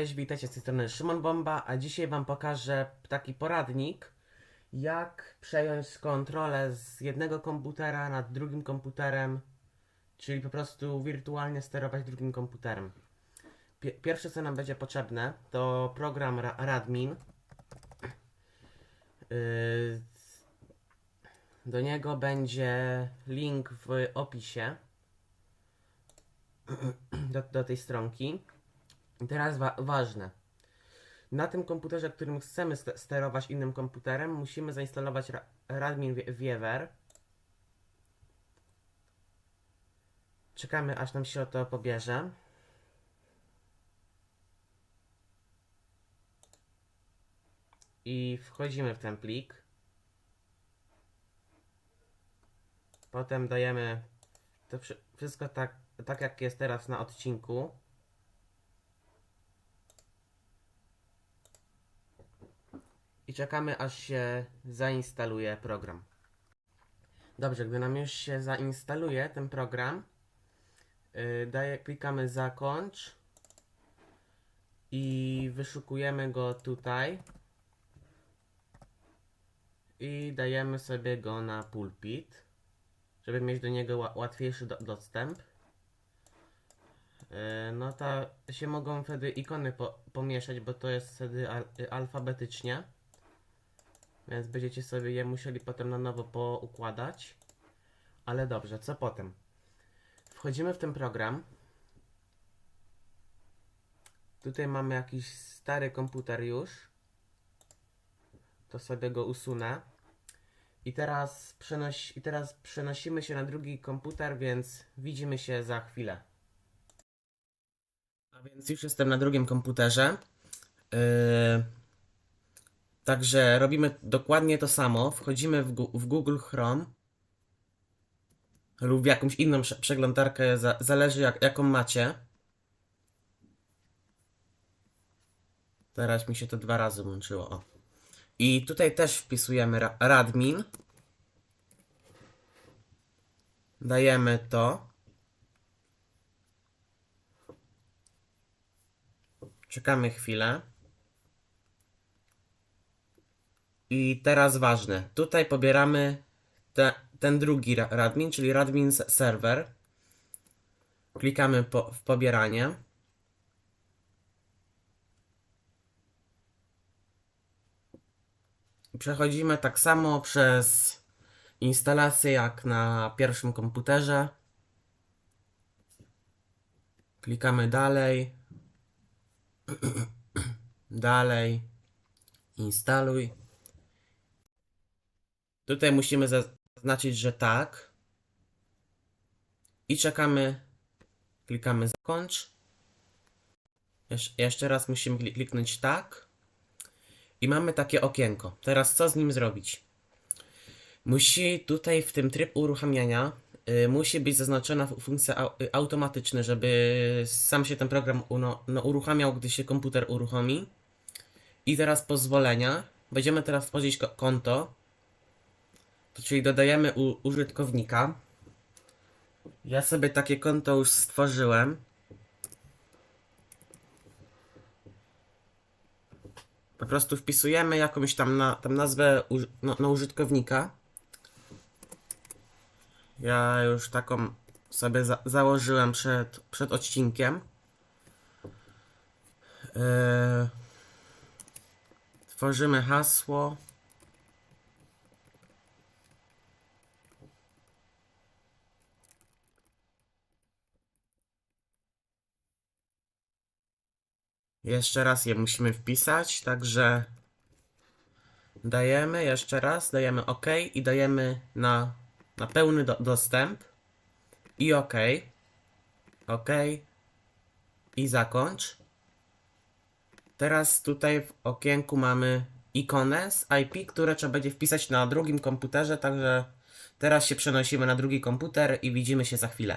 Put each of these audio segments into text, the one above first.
witajcie z tej strony Szymon Bomba, a dzisiaj Wam pokażę taki poradnik, jak przejąć kontrolę z jednego komputera nad drugim komputerem, czyli po prostu wirtualnie sterować drugim komputerem. Pie- Pierwsze co nam będzie potrzebne to program Ra- Radmin. Yy, Do niego będzie link w opisie do, do tej stronki. Teraz wa- ważne. Na tym komputerze, którym chcemy st- sterować innym komputerem, musimy zainstalować ra- Radmin Wiewer. Czekamy, aż nam się to pobierze. I wchodzimy w ten plik. Potem dajemy to wszy- wszystko tak, tak jak jest teraz na odcinku. I czekamy aż się zainstaluje program. Dobrze, gdy nam już się zainstaluje ten program, yy, daje, klikamy zakończ i wyszukujemy go tutaj i dajemy sobie go na pulpit, żeby mieć do niego ła- łatwiejszy do, dostęp. Yy, No to się mogą wtedy ikony po, pomieszać, bo to jest wtedy al, y, alfabetycznie. Więc będziecie sobie je musieli potem na nowo poukładać. Ale dobrze, co potem? Wchodzimy w ten program. Tutaj mamy jakiś stary komputer już. To sobie go usunę. I teraz, przenoś, I teraz przenosimy się na drugi komputer, więc widzimy się za chwilę. A więc już jestem na drugim komputerze. Yy, Także robimy dokładnie to samo. Wchodzimy w, w Google Chrome lub w jakąś inną prze- przeglądarkę, za, zależy jak, jaką macie. Teraz mi się to dwa razy łączyło. O. I tutaj też wpisujemy ra, radmin. Dajemy to. Czekamy chwilę. I teraz ważne. Tutaj pobieramy te, ten drugi ra- radmin, czyli radmin server. Klikamy po, w pobieranie. Przechodzimy tak samo przez instalację jak na pierwszym komputerze. Klikamy dalej. dalej. Instaluj. Tutaj musimy zaznaczyć, że tak. I czekamy. Klikamy zakończ. Jesz jeszcze raz musimy kli- kliknąć tak. I mamy takie okienko. Teraz co z nim zrobić? Musi tutaj w tym tryb uruchamiania y, musi być zaznaczona fu- funkcja au y, automatyczna, żeby sam się ten program no, uruchamiał, gdy się komputer uruchomi. I teraz pozwolenia. Będziemy teraz ko- konto. To czyli dodajemy u, użytkownika. Ja sobie takie konto już stworzyłem. Po prostu wpisujemy jakąś tam, na, tam nazwę uż, no, użytkownika. Ja już taką sobie za, założyłem przed, przed odcinkiem. Yy, tworzymy hasło. Jeszcze raz je musimy wpisać, także dajemy jeszcze raz, dajemy OK i dajemy na, na pełny do, dostęp i OK, OK i zakończ. Teraz tutaj w okienku mamy ikonę z IP, które trzeba będzie wpisać na drugim komputerze, także teraz się przenosimy na drugi komputer i widzimy się za chwilę.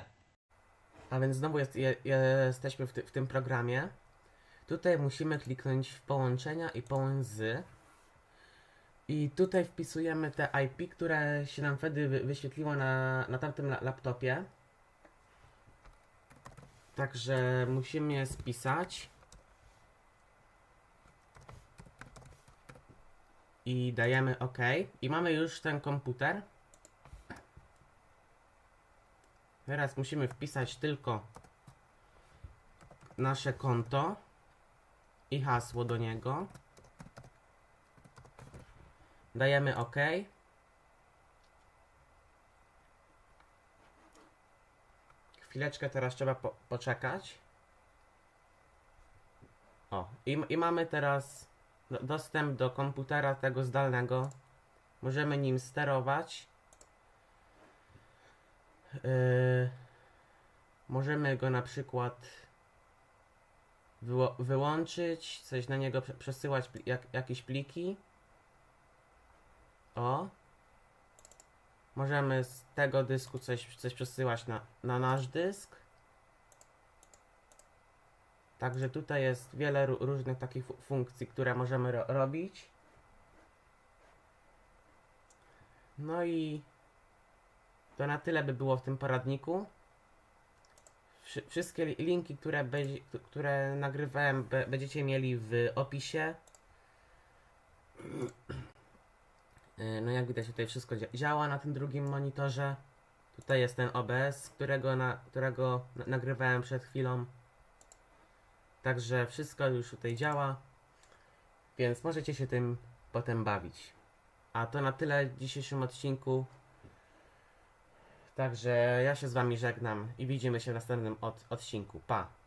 A więc znowu jest, je, jesteśmy w, ty, w tym programie. Tutaj musimy kliknąć w połączenia i połącz z. I tutaj wpisujemy te IP, które się nam wtedy wyświetliło na, na tamtym laptopie. Także musimy je spisać. I dajemy OK. I mamy już ten komputer. Teraz musimy wpisać tylko nasze konto i hasło do niego. Dajemy OK. Chwileczkę teraz trzeba po poczekać. O, i, i mamy teraz do, dostęp do komputera tego zdalnego. Możemy nim sterować. Yy, możemy go na przykład wyłączyć, coś na niego prze- przesyłać, jak, jakieś pliki. O. Możemy z tego dysku coś, coś przesyłać na, na nasz dysk. Także tutaj jest wiele ró- różnych takich fu- funkcji, które możemy ro robić. No i to na tyle by było w tym poradniku. Wszy wszystkie li- linki, które, które nagrywałem, będziecie mieli w opisie. Yy, No jak widać tutaj wszystko dzia działa na tym drugim monitorze. Tutaj jest ten OBS, którego, na, którego na nagrywałem przed chwilą. Także wszystko już tutaj działa. Więc możecie się tym potem bawić. A to na tyle w dzisiejszym odcinku. Także ja się z wami żegnam i widzimy się w następnym od odcinku. Pa!